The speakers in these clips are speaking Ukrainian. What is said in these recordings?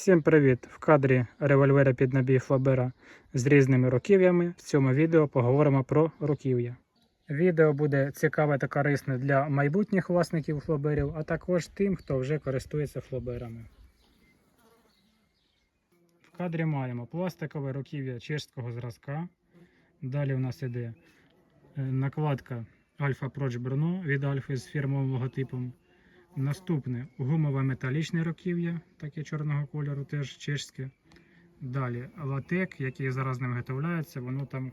Всім привіт! В кадрі револьвера під набій Флабера з різними руків'ями. В цьому відео поговоримо про руків'я. Відео буде цікаве та корисне для майбутніх власників флоберів, а також тим, хто вже користується флоберами. В кадрі маємо пластикове руків'я чешського зразка. Далі у нас іде е, накладка Alpha Proch Brno від Альфи з фірмовим логотипом. Наступне гумове металічне руків'я, таке чорного кольору, теж чешське. Далі латек, який зараз не виготовляється, воно там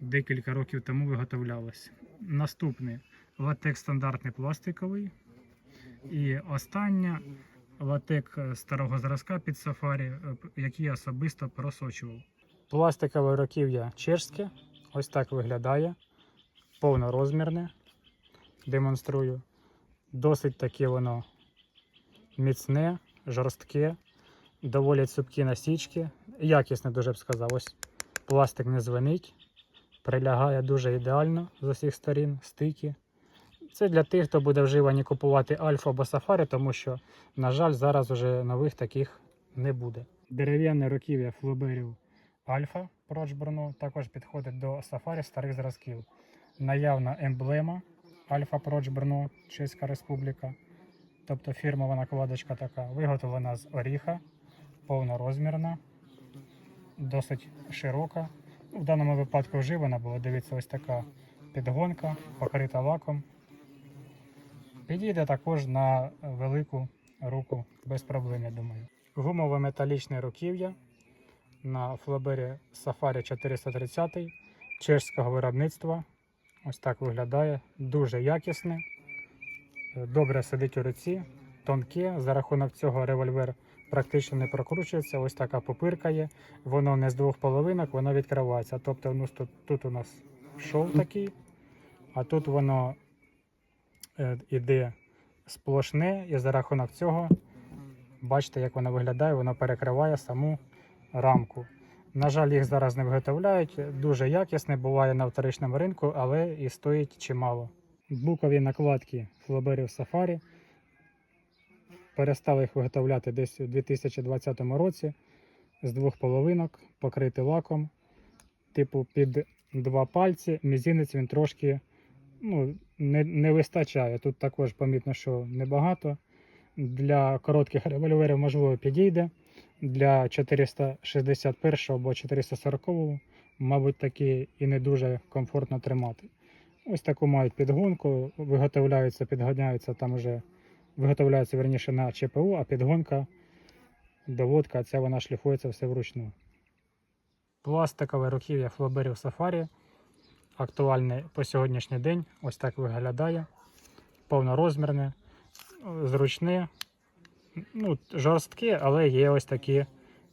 декілька років тому виготовлялося. Наступне латек стандартний пластиковий. І останнє латек старого зразка під сафарі, е, який я особисто просочував. Пластикове руків'я чешське, ось так виглядає, повнорозмірне. Демонструю. Досить таке воно міцне, жорстке, доволі цупкі насічки. Якісне, дуже б сказав. Ось пластик не звенить, прилягає дуже ідеально з усіх сторін, стики. Це для тих, хто буде вживані купувати альфа або сафарі, тому що, на жаль, зараз уже нових таких не буде. Дерев'яне руків'я флоберів альфа Прочбурно також підходить до сафарі старих зразків. Наявна емблема Альфа Брно, Чеська Республіка. Тобто фірмова накладочка така. Виготовлена з оріха, повнорозмірна, досить широка. В даному випадку вживана була, дивіться, ось така підгонка, покрита лаком. Підійде також на велику руку без проблем, я думаю. Гумове металічне руків'я на флобері Safari 430 чешського виробництва. Ось так виглядає. Дуже якісне. Е, Добре сидить у руці, тонке. За рахунок цього револьвер практично не прокручується. Ось така попирка є. Воно не з двох половинок, воно відкривається. Тобто ну, тут, тут у нас шов такий, а тут воно е, іде сплошне, і за рахунок цього, бачите, як воно виглядає, воно перекриває саму рамку. На жаль, їх зараз не виготовляють. Дуже якісне, буває на вторичному ринку, але і стоїть чимало. Букові накладки флоберів Safari. Перестали їх виготовляти десь у 2020 році з двох половинок, покрити лаком. Типу під два пальці. Мізинець він трошки ну, не, не вистачає. Тут також помітно, що небагато. Для коротких револьверів, можливо, підійде для 461 або 440, мабуть, таки і не дуже комфортно тримати. Ось таку мають підгонку, виготовляються, підганяються там вже виготовляються верніше на ЧПУ, а підгонка, доводка, ця вона шліфується все вручну. Пластикове руків'я флоберів Safari актуальне по сьогоднішній день. Ось так виглядає. Повнорозмірне, зручне, ну, жорстке, але є ось такі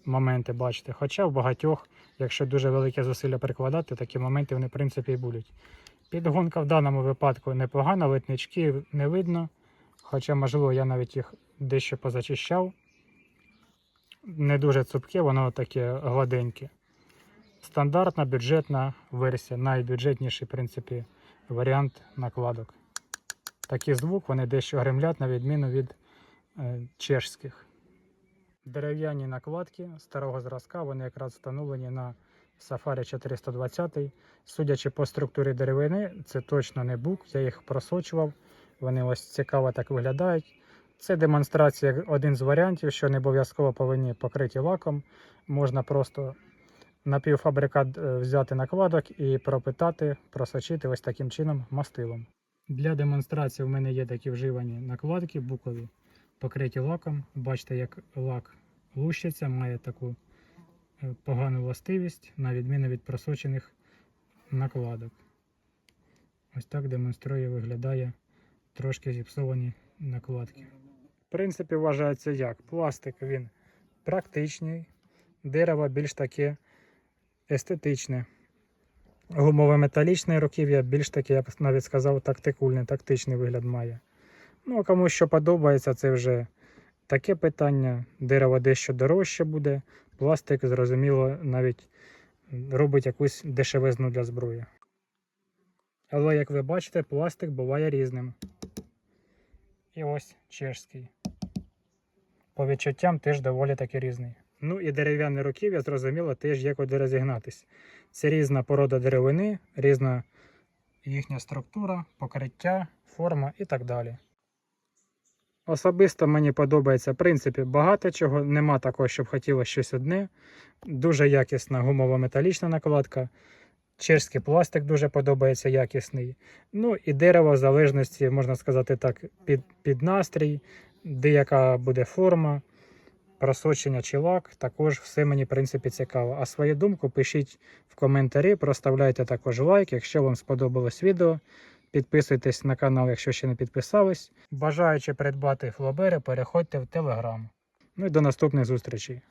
моменти, бачите. Хоча в багатьох, якщо дуже велике зусилля прикладати, такі моменти вони, в принципі, і будуть. Підгонка в даному випадку непогана, литнички не видно. Хоча, можливо, я навіть їх дещо позачищав. Не дуже цупке, воно таке гладеньке. Стандартна бюджетна версія, найбюджетніший, в принципі, варіант накладок. Такий звук, вони дещо гремлять, на відміну від чешських. Дерев'яні накладки старого зразка, вони якраз встановлені на Safari 420. Судячи по структурі деревини, це точно не бук, я їх просочував. Вони ось цікаво так виглядають. Це демонстрація один з варіантів, що не обов'язково повинні покриті лаком. Можна просто напівфабрикат е, взяти накладок і пропитати, просочити ось таким чином мастилом. Для демонстрації в мене є такі вживані накладки букові, покриті лаком. Бачите, як лак лущиться, має таку е, погану властивість, на відміну від просочених накладок. Ось так демонструє, виглядає трошки зіпсовані накладки. В принципі, вважається як. Пластик він практичний, дерево більш таке естетичне. Гумове металічне руків'я більш таке, я б навіть сказав, тактикульний, тактичний вигляд має. Ну, а кому що подобається, це вже таке питання. Дерево дещо дорожче буде, пластик, зрозуміло, навіть робить якусь дешевизну для зброї. Але, як ви бачите, пластик буває різним. І ось чешський. по відчуттям теж доволі таки різний. Ну і дерев'яне руків'я, зрозуміло, теж є куди розігнатись. Це різна порода деревини, різна їхня структура, покриття, форма і так далі. Особисто мені подобається, в принципі, багато чого. Нема такого, щоб хотіло щось одне. Дуже якісна гумово-металічна накладка. Чешський пластик дуже подобається якісний. Ну і дерево в залежності, можна сказати так, під, під настрій, де яка буде форма, просочення чи лак. Також все мені, в принципі, цікаво. А свою думку пишіть в коментарі, проставляйте також лайк, якщо вам сподобалось відео. Підписуйтесь на канал, якщо ще не підписались. Бажаючи придбати флобери, переходьте в Телеграм. Ну і до наступних зустрічей.